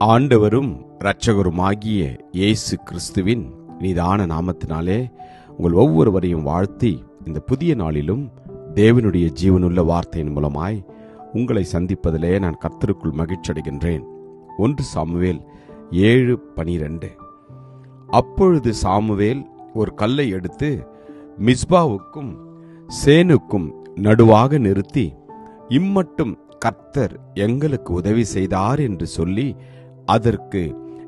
ஆண்டவரும் இரட்சகருமாகிய இயேசு கிறிஸ்துவின் நீதான நாமத்தினாலே உங்கள் ஒவ்வொருவரையும் வாழ்த்தி இந்த புதிய நாளிலும் தேவனுடைய ஜீவனுள்ள வார்த்தையின் மூலமாய் உங்களை சந்திப்பதிலே நான் கர்த்தருக்குள் மகிழ்ச்சியடைகின்றேன். ஒன்று சாமுவேல் ஏழு பனிரெண்டு. அப்பொழுது சாமுவேல் ஒரு கல்லை எடுத்து மிஸ்பாவுக்கும் சேனுக்கும் நடுவாக நிறுத்தி இம்மட்டும் கர்த்தர் எங்களுக்கு உதவி செய்தார் என்று சொல்லி அதற்கு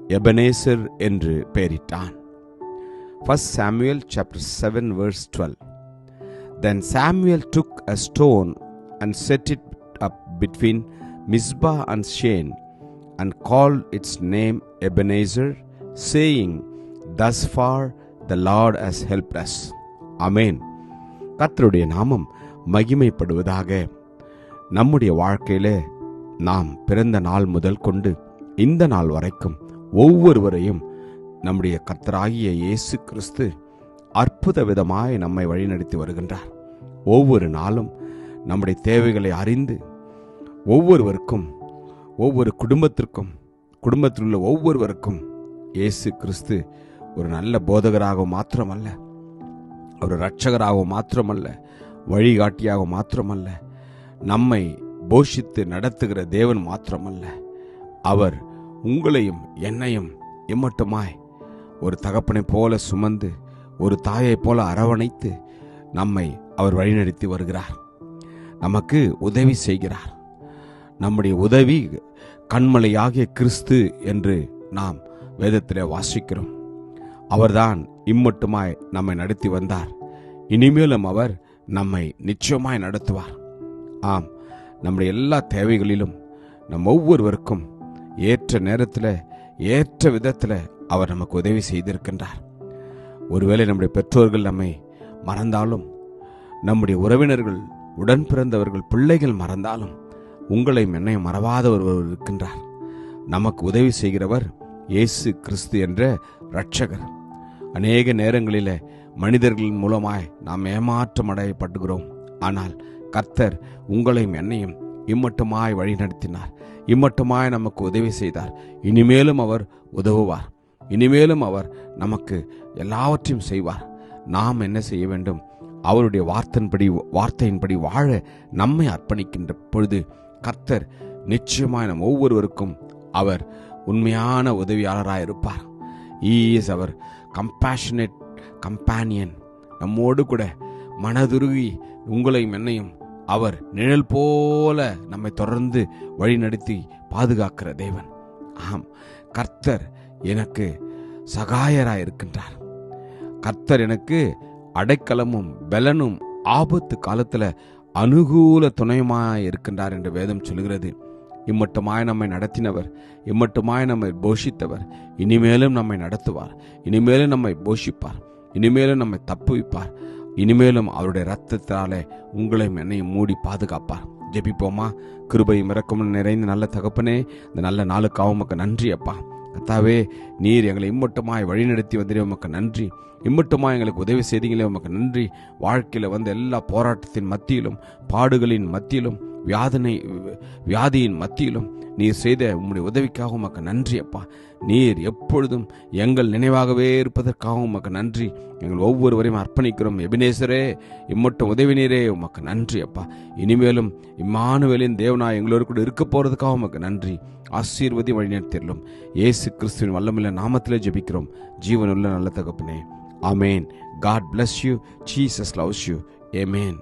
எபனேசர் என்று பெயரிட்டான். First Samuel chapter seven verse twelve then Samuel took a stone and set it up between Mizpah and Shen and call its name Ebenezer saying thus far the Lord has help us amen கத்தருடைய நாமம் மகிமைப்படுவதாக. நம்முடைய வாழ்க்கையில் நாம் பிறந்த நாள் முதல் கொண்டு இந்த நாள் வரைக்கும் ஒவ்வொருவரையும் நம்முடைய கர்த்தராகிய இயேசு கிறிஸ்து அற்புத விதமாய் நம்மை வழிநடத்தி வருகின்றார். ஒவ்வொரு நாளும் நம்முடைய தேவைகளை அறிந்து ஒவ்வொருவருக்கும் ஒவ்வொரு குடும்பத்திற்கும் குடும்பத்தில் உள்ள ஒவ்வொருவருக்கும் இயேசு கிறிஸ்து ஒரு நல்ல போதகராக மாத்திரமல்ல ஒரு இரட்சகராக மாத்திரமல்ல வழிகாட்டியாக மாத்திரமல்ல நம்மை போஷித்து நடத்துகிற தேவன் மாத்திரமல்ல. அவர் உங்களையும் என்னையும் இம்மட்டுமாய் ஒரு தகப்பனைப் போல சுமந்து ஒரு தாயைப் போல அரவணைத்து நம்மை அவர் வழிநடத்தி வருகிறார். நமக்கு உதவி செய்கிறார். நம்முடைய உதவி கண்மலையாகிய கிறிஸ்து என்று நாம் வேதத்தில் வாசிக்கிறோம். அவர்தான் இம்மட்டுமாய் நம்மை நடத்தி வந்தார். இனிமேலும் அவர் நம்மை நிச்சயமாய் நடத்துவார். ஆம் நம்முடைய எல்லா தேவைகளிலும் நம் ஒவ்வொருவருக்கும் ஏற்ற நேரத்தில் ஏற்ற விதத்தில் அவர் நமக்கு உதவி செய்திருக்கின்றார். ஒருவேளை நம்முடைய பெற்றோர்கள் நம்மை மறந்தாலும் நம்முடைய உறவினர்கள் உடன் பிறந்தவர்கள் பிள்ளைகள் மறந்தாலும் உங்களையும் என்னையும் மறவாத ஒருவர் இருக்கின்றார். நமக்கு உதவி செய்கிறவர் இயேசு கிறிஸ்து என்ற இரட்சகர். அநேக நேரங்களில் மனிதர்கள் மூலமாய் நாம் ஏமாற்றம் அடையப்படுகிறோம் ஆனால் கர்த்தர் உங்களையும் என்னையும் இம்மட்டுமாய் வழி நடத்தினார். இம்மட்டுமாய் நமக்கு உதவி செய்தார். இனிமேலும் அவர் உதவுவார். இனிமேலும் அவர் நமக்கு எல்லாவற்றையும் செய்வார். நாம் என்ன செய்ய வேண்டும்? அவருடைய வார்த்தையின்படி வார்த்தையின்படி வாழ நம்மை அர்ப்பணிக்கின்ற பொழுது கர்த்தர் நிச்சயமாய் நம் ஒவ்வொருவருக்கும் அவர் உண்மையான உதவியாளராக இருப்பார். இஸ் அவர் கம்பேஷனேட் கம்பானியன் நம்மோடு கூட மனதுருகி உங்களையும் என்னையும் அவர் நிழல் போல நம்மை தொடர்ந்து வழிநடத்தி பாதுகாக்கிற தேவன். ஆம் கர்த்தர் எனக்கு சகாயராக இருக்கின்றார் கர்த்தர் எனக்கு அடைக்கலமும் பலனும் ஆபத்து காலத்தில் அனுகூல துணையுமாய் இருக்கின்றார் என்று வேதம் சொல்கிறது இம்மட்டுமாய் நம்மை நடத்தினவர் இம்மட்டுமாய் நம்மை போஷித்தவர் இனிமேலும் நம்மை நடத்துவார் இனிமேலும் நம்மை போஷிப்பார் இனிமேலும் நம்மை தப்புவிப்பார். இனிமேலும் அவருடைய ரத்தத்தாலே உங்களையும் என்னையும் மூடி பாதுகாப்பார். ஜெபிப்போமா? கிருபையும் இறக்கமும் நிறைந்த நல்ல தகப்பனே இந்த நல்ல நாளுக்காக உமக்கு நன்றி அப்பா. கத்தாவே நீர் எங்களை இம்மட்டுமாய் வழிநடத்தி வந்தீங்க உமக்கு நன்றி. இம்மட்டுமாய் எங்களுக்கு உதவி செய்தீங்களே உமக்கு நன்றி. வாழ்க்கையில் வந்த எல்லா போராட்டத்தின் மத்தியிலும் பாடுகளின் மத்தியிலும் வியாதனை வியாதியின் மத்தியிலும் நீர் செய்த உம்முடைய உதவிக்காக உமக்கு நன்றி அப்பா. நீர் எப்பொழுதும் எங்கள் நினைவாகவே இருப்பதற்காக உமக்கு நன்றி. எங்கள் ஒவ்வொருவரையும் அர்ப்பணிக்கிறோம். எபினேசரே இம்மட்டும் உதவி நீரே உமக்கு நன்றி அப்பா. இனிமேலும் இம்மானுவேலின் தேவனா எங்களோடு கூட இருக்க போகிறதுக்காக உமக்கு நன்றி. ஆசீர்வதி வழிநடத்திடலும் இயேசு கிறிஸ்துவின் வல்லமில்ல நாமத்திலே ஜெபிக்கிறோம். ஜீவனுள்ள நல்ல தகப்பனே. Amen God bless you Jesus loves you amen